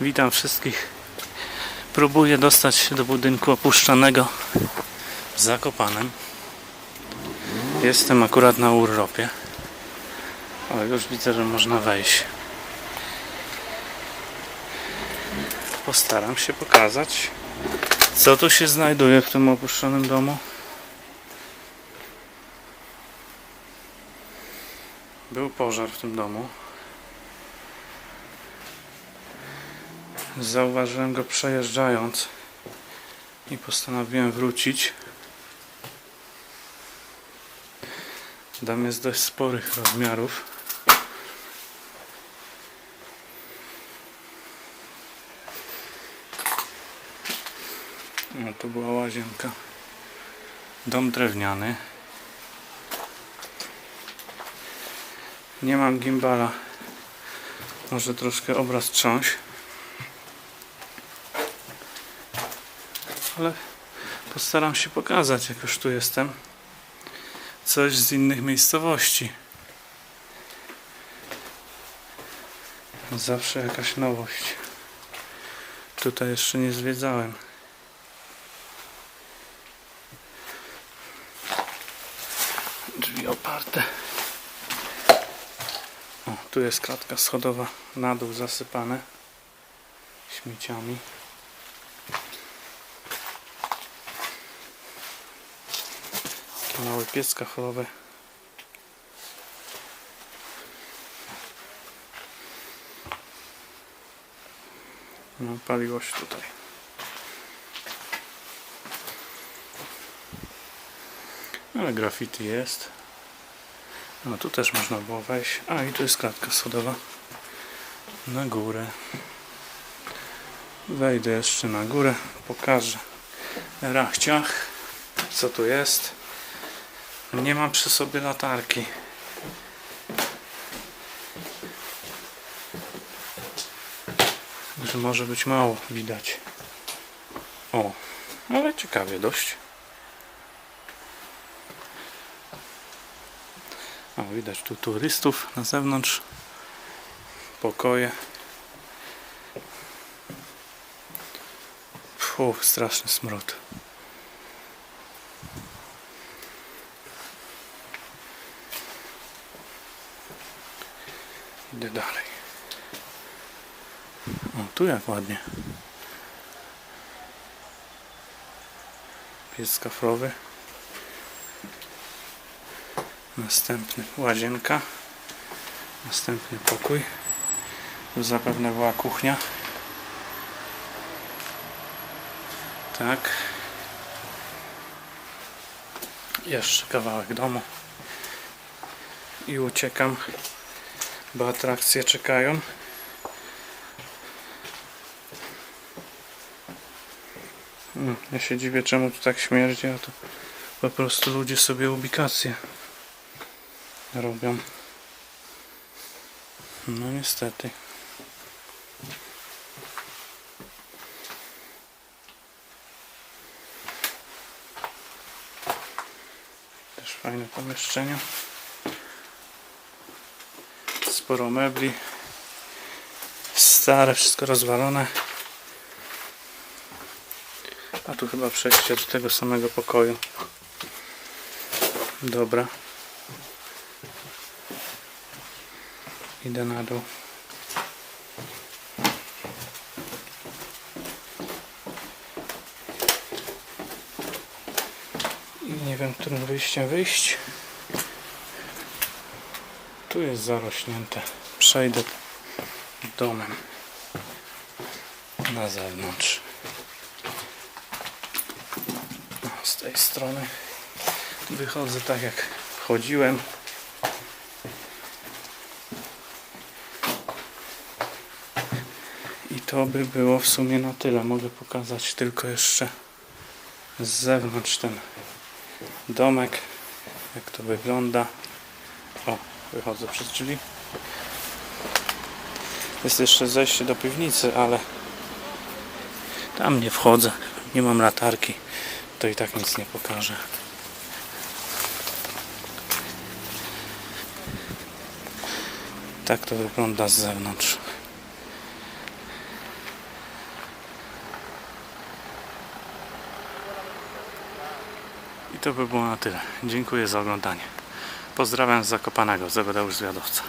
Witam wszystkich. Próbuję dostać się do budynku opuszczonego w Zakopanem. Jestem akurat na urlopie. O, już widzę, że można wejść. Postaram się pokazać, co tu się znajduje w tym opuszczonym domu. Był pożar w tym domu. Zauważyłem go przejeżdżając i postanowiłem wrócić. Dom jest dość sporych rozmiarów. No, tu była łazienka. Dom drewniany. Nie mam gimbala. Może troszkę obraz trząść. Ale postaram się pokazać, jak już tu jestem, coś z innych miejscowości. Zawsze jakaś nowość. Tutaj jeszcze nie zwiedzałem. Drzwi oparte. O, tu jest kratka schodowa na dół zasypane śmieciami. Mały piec kachlowy. No, paliło się tutaj. Ale graffiti jest. No tu też można było wejść. A i tu jest klatka schodowa. Na górę. Wejdę jeszcze na górę. Pokażę rachciach. Co tu jest. Nie mam przy sobie latarki. Także może być mało widać. O, ale ciekawie dość. O, widać tu turystów na zewnątrz. Pokoje. Fu, straszny smród. Idę dalej. O, tu jak ładnie. Piec kafrowy. Następny łazienka. Następny pokój. Tu zapewne była kuchnia. Tak. Jeszcze kawałek domu. I uciekam, bo atrakcje czekają. Hmm, Ja się dziwię, czemu tu tak śmierdzi, a to po prostu ludzie sobie ubikacje robią. No niestety. Też fajne pomieszczenie. Sporo mebli. Stare, wszystko rozwalone. A tu chyba przejście do tego samego pokoju. Dobra. Idę na dół. I nie wiem, którym wyjściem wyjść. Tu jest zarośnięte. Przejdę domem na zewnątrz. O, Z tej strony wychodzę tak jak wchodziłem. I to by było w sumie na tyle. Mogę pokazać tylko jeszcze z zewnątrz ten domek, jak to wygląda. O, Wychodzę przez drzwi. Jest jeszcze zejście do piwnicy, ale tam nie wchodzę. Nie mam latarki. To i tak nic nie pokażę. Tak to wygląda z zewnątrz. I to by było na tyle. Dziękuję za oglądanie. Pozdrawiam z Zakopanego, Zagodeusz Zwiadowca.